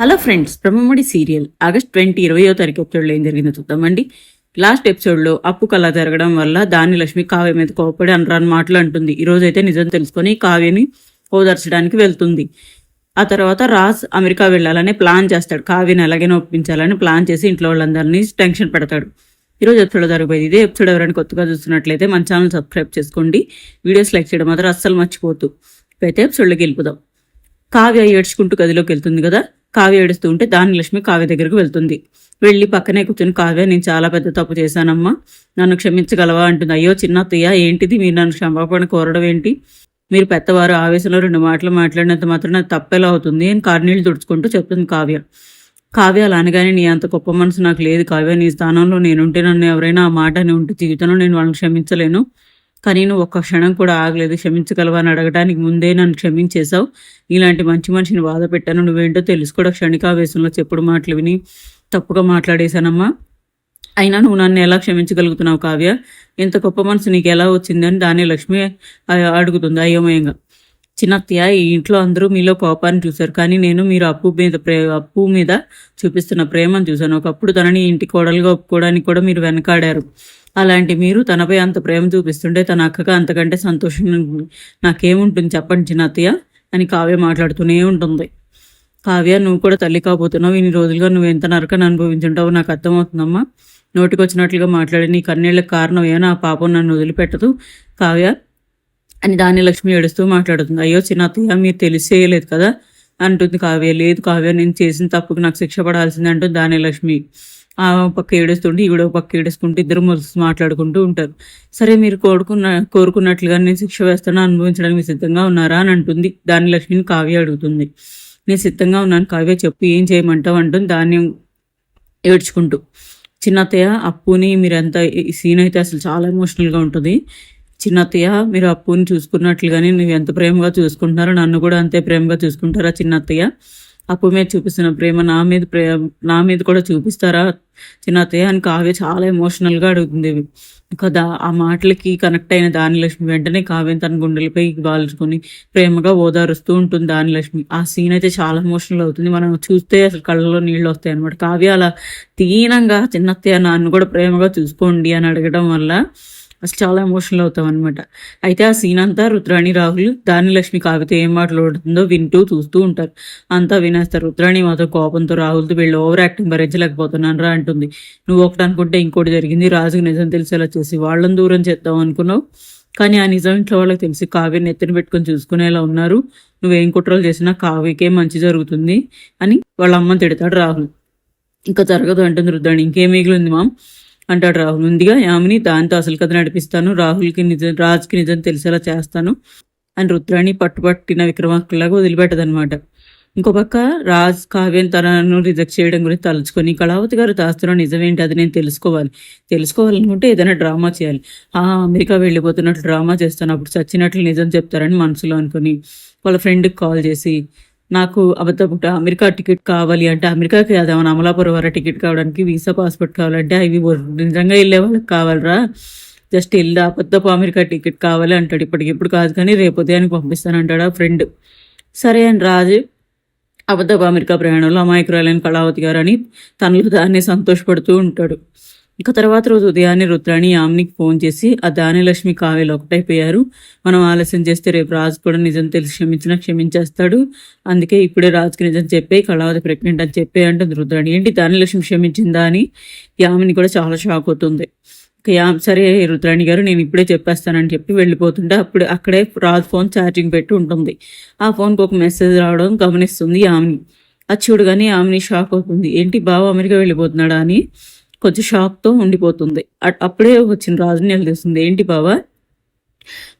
Hello friends Brahmamudi serial. August twenty ఇరవయో తారీఖు ఎపిసోడ్లో ఏం జరిగిందో చూద్దామండి లాస్ట్ ఎపిసోడ్లో అప్పు కళ జరగడం వల్ల దాని లక్ష్మి కావ్య మీద కోపడి అనరాని మాటలు అంటుంది. ఈ అయితే నిజం తెలుసుకొని కావ్యని ఓదార్చడానికి వెళ్తుంది. ఆ తర్వాత రాజ్ అమెరికా వెళ్ళాలని ప్లాన్ చేస్తాడు. కావ్యని ఎలాగైనా ఒప్పించాలని ప్లాన్ చేసి ఇంట్లో వాళ్ళందరినీ టెన్షన్ పెడతాడు. ఈరోజు ఎపిసోడ్ జరగబోయేది ఇదే. ఎపిసోడ్ ఎవరైనా కొత్తగా చూస్తున్నట్లయితే మన ఛానల్ సబ్స్క్రైబ్ చేసుకోండి. వీడియోస్ లైక్ చేయడం మాత్రం అస్సలు మర్చిపోతూ అయితే ఎపిసోడ్లోకి వెళ్ళిపోదాం. కావ్య ఏడ్చుకుంటూ గదిలోకి వెళ్తుంది కదా? కావ్య ఏడుస్తూ ఉంటే దాని లక్ష్మి కావ్య దగ్గరకు వెళ్తుంది. వెళ్ళి పక్కనే కూర్చొని కావ్య నేను చాలా పెద్ద తప్పు చేశానమ్మా. నన్ను క్షమించగలవా? అంటుంది. అయ్యో చిన్న అత్తయ్య ఏంటిది? మీరు నన్ను క్షమాపణ కోరడం ఏంటి? మీరు పెద్దవారు ఆవేశంలో రెండు మాటలు మాట్లాడినంత మాత్రం నాకు తప్పెలా అవుతుంది. అని కార్నీళ్ళు తుడుచుకుంటూ చెప్తుంది కావ్య. కావ్య అలా అనగానే నీ అంత గొప్ప మనసు నాకు లేదు కావ్య. నీ స్థానంలో నేనుంటే నన్ను ఎవరైనా ఆ మాట అని ఉంటే జీవితంలో నేను వాళ్ళని క్షమించలేను. కానీ నువ్వు ఒక్క క్షణం కూడా ఆగలేదు. క్షమించగలవా అని అడగడానికి ముందే నన్ను క్షమించేశావు. ఇలాంటి మంచి మనిషిని బాధ పెట్టాను. నువ్వేంటో తెలుసు కూడా క్షణికావేశంలో చెప్పుడు మాటలు విని తప్పుగా మాట్లాడేశానమ్మా. అయినా నువ్వు నన్ను ఎలా క్షమించగలుగుతున్నావు కావ్య? ఇంత గొప్ప మనసు నీకు ఎలా వచ్చిందని దాని లక్ష్మి అడుగుతుంది అయోమయంగా. చిన్నత్తయ్య ఈ ఇంట్లో అందరూ మీలో కోపాన్ని చూశారు. కానీ నేను మీరు అప్పు మీద ప్రే అప్పు మీద చూపిస్తున్న ప్రేమను చూశాను. ఒకప్పుడు తనని ఇంటి కోడలుగా ఒప్పుకోవడానికి కూడా మీరు వెనకాడారు. అలాంటి మీరు తనపై అంత ప్రేమ చూపిస్తుంటే తన అక్కగా అంతకంటే సంతోషం నాకేముంటుంది? చెప్పండి చిన్నత్తయ్య అని కావ్య మాట్లాడుతూనే ఉంటుంది. కావ్య నువ్వు కూడా తల్లి కాబోతున్నావు. ఇన్ని రోజులుగా నువ్వు ఎంత నరకని అనుభవించుంటావు నాకు అర్థమవుతుందమ్మా. నోటికొచ్చినట్లుగా మాట్లాడి నీ కన్నీళ్ళకి కారణం ఏనా ఆ పాపం నన్ను వదిలిపెట్టదు. కావ్య అని దాని లక్ష్మి ఏడుస్తూ మాట్లాడుతుంది. అయ్యో చిన్నతయ్య మీరు తెలిసేయలేదు కదా అంటుంది కావ్య. లేదు కావ్య నేను చేసిన తప్పుకు నాకు శిక్ష పడాల్సింది అంటుంది దాని లక్ష్మి ఆ పక్క ఏడుస్తుంటే ఈవిడ పక్క ఏడుస్తుంటే ఇద్దరు మొదలు మాట్లాడుకుంటూ ఉంటారు. సరే మీరు కోరుకున్న కోరుకున్నట్లుగా నేను శిక్ష వేస్తాను అనుభవించడానికి సిద్ధంగా ఉన్నారా అని అంటుంది. దాని లక్ష్మిని కావ్య అడుగుతుంది. నేను సిద్ధంగా ఉన్నాను కావ్య చెప్పు ఏం చేయమంటావు అంటుంది. దాన్ని ఏడ్చుకుంటూ. చిన్నత్తయ్య అప్పుని మీరంతా ఈ సీన్ అయితే అసలు చాలా ఎమోషనల్గా ఉంటుంది. చిన్నత్తయ్య మీరు అప్పుని చూసుకున్నట్లుగానే నువ్వు ఎంత ప్రేమగా చూసుకుంటున్నారో నన్ను కూడా అంతే ప్రేమగా చూసుకుంటారా చిన్నత్తయ్య? అప్పు మీద చూపిస్తున్న ప్రేమ నా మీద ప్రేమ నా మీద కూడా చూపిస్తారా? చిన్నతయ్య అని కావ్య చాలా ఎమోషనల్గా అడుగుతుంది. కదా ఆ మాటలకి కనెక్ట్ అయిన దానిలక్ష్మి వెంటనే కావ్యం తన గుండెలపై బాల్చుకొని ప్రేమగా ఓదారుస్తూ ఉంటుంది దానిలక్ష్మి. ఆ సీన్ అయితే చాలా ఎమోషనల్ అవుతుంది. మనం చూస్తే అసలు కళ్ళలో నీళ్ళు వస్తాయి అనమాట కావ్య అలా తీనంగా చిన్నత్తయ్య నాన్ను కూడా ప్రేమగా చూసుకోండి అని అడగడం వల్ల అసలు చాలా ఎమోషనల్ అవుతాం అనమాట అయితే ఆ సీన్ అంతా రుద్రాణి రాహుల్ దాని లక్ష్మి కాకపోతే ఏం మాట్లాడుతుందో వింటూ చూస్తూ ఉంటారు. అంతా వినేస్తారు. రుద్రాణి మాత్రం కోపంతో రాహుల్తో వీళ్ళు ఓవర్ యాక్టింగ్ భరించలేకపోతున్నాను రా అంటుంది. నువ్వు ఒకటి అనుకుంటే ఇంకోటి జరిగింది. రాజుకి నిజం తెలిసేలా చేసి వాళ్ళని దూరం చేద్దాం అనుకున్నావు. కానీ ఆ నిజం ఇంట్లో వాళ్ళకి తెలిసి కావ్యని ఎత్తున పెట్టుకొని చూసుకునేలా ఉన్నారు. నువ్వేం కుట్రలు చేసినా కావ్యకే మంచి జరుగుతుంది అని వాళ్ళ అమ్మని తిడతాడు రాహుల్. ఇంకా జరగదు అంటుంది రుద్రాణి. ఇంకేం మిగిలింది మామ్? అంటాడు రాహుల్. ముందుగా యామిని దాంతో అసలు కథ నడిపిస్తాను రాహుల్కి నిజం రాజ్కి నిజం తెలిసేలా చేస్తాను అని రుద్రాణి పట్టుపట్టిన విక్రమార్కులాగా వదిలిపెట్టదనమాట ఇంకో పక్క రాజ్ కావ్యం తనను రిజెక్ట్ చేయడం గురించి తలుచుకొని కళావతి గారు దాస్తున్న నిజమేంటి అది నేను తెలుసుకోవాలి. తెలుసుకోవాలనుకుంటే ఏదైనా డ్రామా చేయాలి. ఆ అమెరికా వెళ్ళిపోతున్నట్లు డ్రామా చేస్తాను అప్పుడు చచ్చినట్లు నిజం చెప్తారని మనసులో అనుకుని వాళ్ళ ఫ్రెండ్కి కాల్ చేసి నాకు అబద్ధపుట అమెరికా టికెట్ కావాలి అంటే అమెరికాకి కాదు అమలాపురం వరకు టికెట్ కావడానికి వీసా పాస్పోర్ట్ కావాలంటే అవి నిజంగా వెళ్ళే వాళ్ళకి కావాలరా. జస్ట్ వెళ్ళి అబద్ధపు అమెరికా టికెట్ కావాలి అంటాడు. ఇప్పటికిప్పుడు కాదు కానీ రేపు ఉదయానికి పంపిస్తాను అంటాడు ఆ ఫ్రెండ్. సరే అని రాజు అబద్ధపు అమెరికా ప్రయాణంలో అమాయకురాలైన కళావతి గారు అని తనలో దాన్ని సంతోషపడుతూ ఉంటాడు. ఇక తర్వాత రోజు ఉదయాన్నే రుద్రాణి యామ్నికి ఫోన్ చేసి ఆ దానిలక్ష్మి కావ్యలు ఒకటైపోయారు. మనం ఆలస్యం చేస్తే రేపు రాజు కూడా నిజం తెలిసి క్షమించినా క్షమించేస్తాడు. అందుకే ఇప్పుడే రాజుకి నిజం చెప్పే కళావతి ప్రెగ్నెంట్ అని చెప్పే అంటుంది రుద్రాణి. ఏంటి దానిలక్ష్మి క్షమించిందా? అని యామిని కూడా చాలా షాక్ అవుతుంది. యామ్ సరే రుద్రాణి గారు నేను ఇప్పుడే చెప్పేస్తానని చెప్పి వెళ్ళిపోతుంటే అప్పుడు అక్కడే రాజు ఫోన్ ఛార్జింగ్ పెట్టి ఉంటుంది. ఆ ఫోన్కి ఒక మెసేజ్ రావడం గమనిస్తుంది యామిని. అది చూడగానే ఆమెని షాక్ అవుతుంది. ఏంటి బావ అమెరికా వెళ్ళిపోతున్నాడా? అని కొంచెం షాక్తో ఉండిపోతుంది. అప్పుడే వచ్చిన రాజుని నిలదీస్తుంది ఏంటి బావా?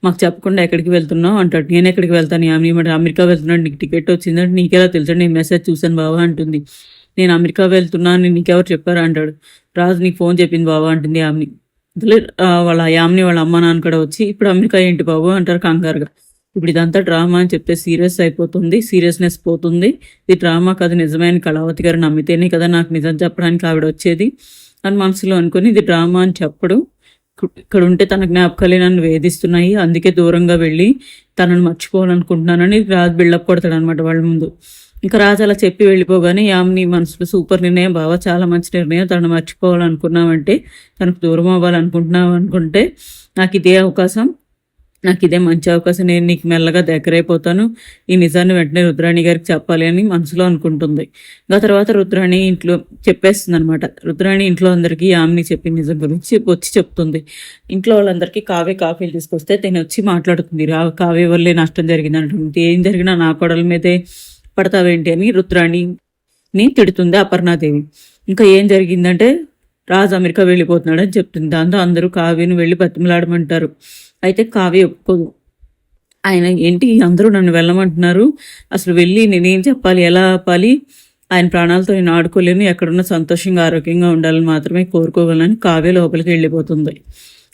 మాకు చెప్పకుండా ఎక్కడికి వెళ్తున్నావు? అంటాడు. నేను ఎక్కడికి వెళ్తాను? ఆమె మరి అమెరికా వెళ్తున్నాడు. నీకు టికెట్ వచ్చిందంటే నీకెలా తెలుసు? నేను మెసేజ్ చూశాను బావా అంటుంది. నేను అమెరికా వెళ్తున్నాను నీకెవరు చెప్పారా? అంటాడు. రాజు నీకు ఫోన్ చెప్పింది బావా అంటుంది ఆమెని వాళ్ళ యామిని వాళ్ళ అమ్మ నాన్న కూడా వచ్చి ఇప్పుడు అమెరికా ఏంటి బాబు? అంటారు కంగారుగా. ఇప్పుడు ఇదంతా డ్రామా అని చెప్తే సీరియస్ అయిపోతుంది. సీరియస్నెస్ పోతుంది. ఇది డ్రామా కదా నిజమైన కళావతి గారు నమ్మితేనే కదా నాకు నిజం చెప్పడానికి ఆవిడ వచ్చేది. అని మనసులో అనుకుని ఇది డ్రామా అని చెప్పడు. ఇక్కడ ఉంటే తన జ్ఞాపకాలే నన్ను వేధిస్తున్నాయి. అందుకే దూరంగా వెళ్ళి తనను మర్చిపోవాలనుకుంటున్నానని రాజు బిల్డప్ కొడతాడు అనమాట వాళ్ళ ముందు. ఇంకా రాజు అలా చెప్పి వెళ్ళిపోగానే యామ్ని మనసులో సూపర్ నిర్ణయం బావా చాలా మంచి నిర్ణయం. తను మర్చిపోవాలనుకున్నామంటే తనకు దూరం అవ్వాలనుకుంటున్నావు అనుకుంటే నాకు ఇదే అవకాశం. నాకు ఇదే మంచి అవకాశం. నేను నీకు మెల్లగా దగ్గరైపోతాను. ఈ నిజాన్ని వెంటనే రుద్రాణి గారికి చెప్పాలి అని మనసులో అనుకుంటుంది. ఆ తర్వాత రుద్రాణి ఇంట్లో చెప్పేస్తుంది అనమాట రుద్రాణి ఇంట్లో అందరికీ ఆమెని చెప్పి నిజం గురించి వచ్చి చెప్తుంది. ఇంట్లో వాళ్ళందరికీ కావే కాఫీలు తీసుకొస్తే తను వచ్చి మాట్లాడుతుంది. రా కావే వల్లే నష్టం జరిగింది అంటుంది ఏం జరిగినా నా కొడల మీదే పడతావేంటి అని రుద్రాణిని తిడుతుంది అపర్ణాదేవి. ఇంకా ఏం జరిగిందంటే రాజు అమెరికా వెళ్ళిపోతున్నాడు అని చెప్తుంది. దాంతో అందరూ కావ్యను వెళ్ళి బతిమలాడమంటారు. అయితే కావ్య ఒప్పుకోదు ఆయన ఏంటి? అందరూ నన్ను వెళ్ళమంటున్నారు. అసలు వెళ్ళి నేనేం చెప్పాలి? ఎలా ఆపాలి? ఆయన ప్రాణాలతో నేను ఆడుకోలేను. ఎక్కడున్న సంతోషంగా ఆరోగ్యంగా ఉండాలని మాత్రమే కోరుకోగలని కావ్య లోపలికి వెళ్ళిపోతుంది.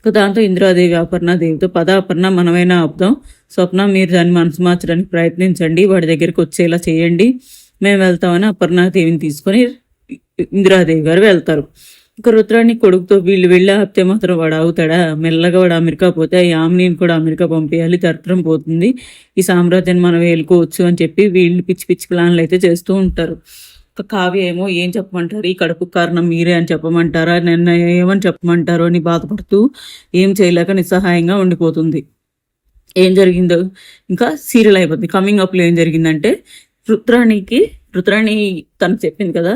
దాంతో ఇందిరాదేవి అపర్ణాదేవితో పద అపర్ణ మనమైనా ఆపుదాం. స్వప్న మీరు దాన్ని మనసు మార్చడానికి ప్రయత్నించండి. వాడి దగ్గరికి వచ్చేలా చేయండి. మేము వెళ్తామని అపర్ణ దేవిని తీసుకొని ఇందిరాదేవి గారు వెళ్తారు. ఇక రుద్రాన్ని కొడుకుతో వీళ్ళు వెళ్ళి ఆపితే మాత్రం వాడు అవుతాడా మెల్లగా వాడు అమెరికా పోతే ఆ కూడా అమెరికా పంపించాలి తరతరం పోతుంది. ఈ సామ్రాజ్యాన్ని మనం వేలుకోవచ్చు అని చెప్పి వీళ్ళు పిచ్చి పిచ్చి ప్లాన్లు అయితే చేస్తూ ఉంటారు. కావ్య ఏమో ఏం చెప్పమంటారు? ఈ కడుపు కారణం మీరే అని చెప్పమంటారా? నిన్న ఏమని చెప్పమంటారు అని బాధపడుతూ ఏం చేయలేక నిస్సహాయంగా ఉండిపోతుంది. ఏం జరిగిందో? ఇంకా సీరియల్ అయిపోతుంది. కమింగ్ అప్లో ఏం జరిగిందంటే రుద్రాణికి రుద్రాణి తను చెప్పింది కదా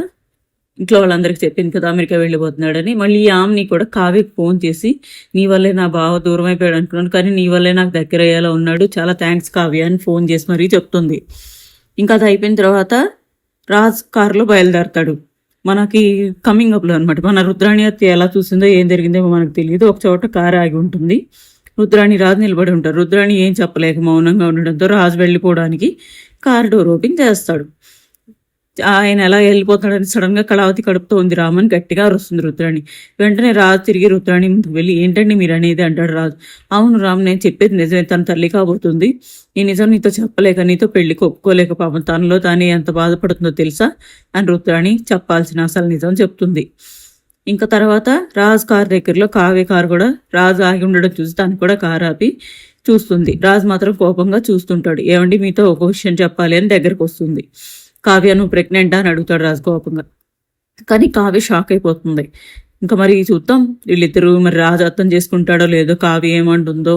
ఇంట్లో వాళ్ళందరికీ చెప్పింది కదా అమెరికా వెళ్ళిపోతున్నాడని. మళ్ళీ ఆమెని కూడా కావ్యకి ఫోన్ చేసి నీ వల్లే నా బావ దూరం అయిపోయాడు అనుకున్నాను కానీ నీ వల్లే నాకు దగ్గర అయ్యేలా ఉన్నాడు. చాలా థ్యాంక్స్ కావ్య అని ఫోన్ చేసి మరీ చెప్తుంది. ఇంకా అది అయిపోయిన తర్వాత రాజ్ కారులో బయలుదేరతాడు. మనకి కమింగ్ అప్లో అనమాట మన రుద్రాణి అత్త ఎలా చూసిందో ఏం జరిగిందో మనకు తెలియదు. ఒక చోట కారు ఆగి ఉంటుంది. రుద్రాణి రాజు నిలబడి ఉంటారు. రుద్రాణి ఏం చెప్పలేక మౌనంగా ఉండడంతో రాజు వెళ్ళిపోవడానికి కార్ డోర్ ఓపెన్ చేస్తాడు. ఆయన ఎలా వెళ్ళిపోతాడని సడన్గా కళావతి కడుపుతో ఉంది. రామని గట్టిగా అరుస్తుంది రుద్రాణి. వెంటనే రాజు తిరిగి రుద్రాణి ముందుకు వెళ్ళి ఏంటండి మీరు అనేది? అంటాడు రాజు. అవును రామ్ నేను చెప్పేది నిజమే. తన తల్లి కాబోతుంది. ఈ నిజం నీతో చెప్పలేక నీతో పెళ్ళికి ఒప్పుకోలేక పాపం. తనలో తానే ఎంత బాధపడుతుందో తెలుసా? అని రుద్రాణి చెప్పాల్సిన అసలు నిజం చెప్తుంది. ఇంకా తర్వాత రాజ్ కారు దగ్గరలో కావ్య కారు కూడా రాజు ఆగి ఉండడం చూసి తను కూడా కారు ఆపి చూస్తుంది. రాజు మాత్రం కోపంగా చూస్తుంటాడు. ఏమండి మీతో ఒక విషయం చెప్పాలి అని దగ్గరకు వస్తుంది. కావ్య నువ్వు ప్రెగ్నెంటా అని అడుగుతాడు రాజు కోపంగా కానీ కావ్య షాక్ అయిపోతుంది. ఇంకా మరి చూద్దాం వీళ్ళిద్దరూ మరి రాజు అర్థం చేసుకుంటాడో లేదో కావ్య ఏమంటుందో.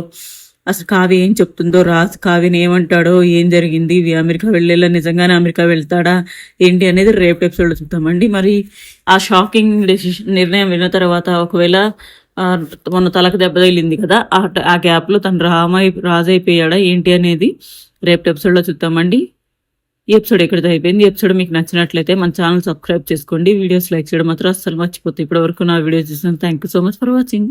అసలు కావ్య ఏం చెప్తుందో రాజు కావ్యని ఏమంటాడో ఏం జరిగింది ఇవి అమెరికా వెళ్ళేలా నిజంగానే అమెరికా వెళ్తాడా ఏంటి అనేది రేపు ఎపిసోడ్లో చూద్దామండి. మరి ఆ షాకింగ్ డెసిషన్ నిర్ణయం విన్న తర్వాత ఒకవేళ మొన్న తలకు దెబ్బ తగిలింది కదా ఆ ఆ గ్యాప్లో తను రామై రాజు అయిపోయాడా ఏంటి అనేది రేపు ఎపిసోడ్లో చూద్దామండి. ఈ ఎపిసోడ్ ఎక్కడితో అయిపోయింది. ఎపిసోడ్ మీకు నచ్చినట్లయితే మన ఛానల్ సబ్స్క్రైబ్ చేసుకోండి. వీడియోస్ లైక్ చేయడం మాత్రం అస్సలు మర్చిపోతే ఇప్పటివరకు నా వీడియోస్ చూసిన thank you so much for watching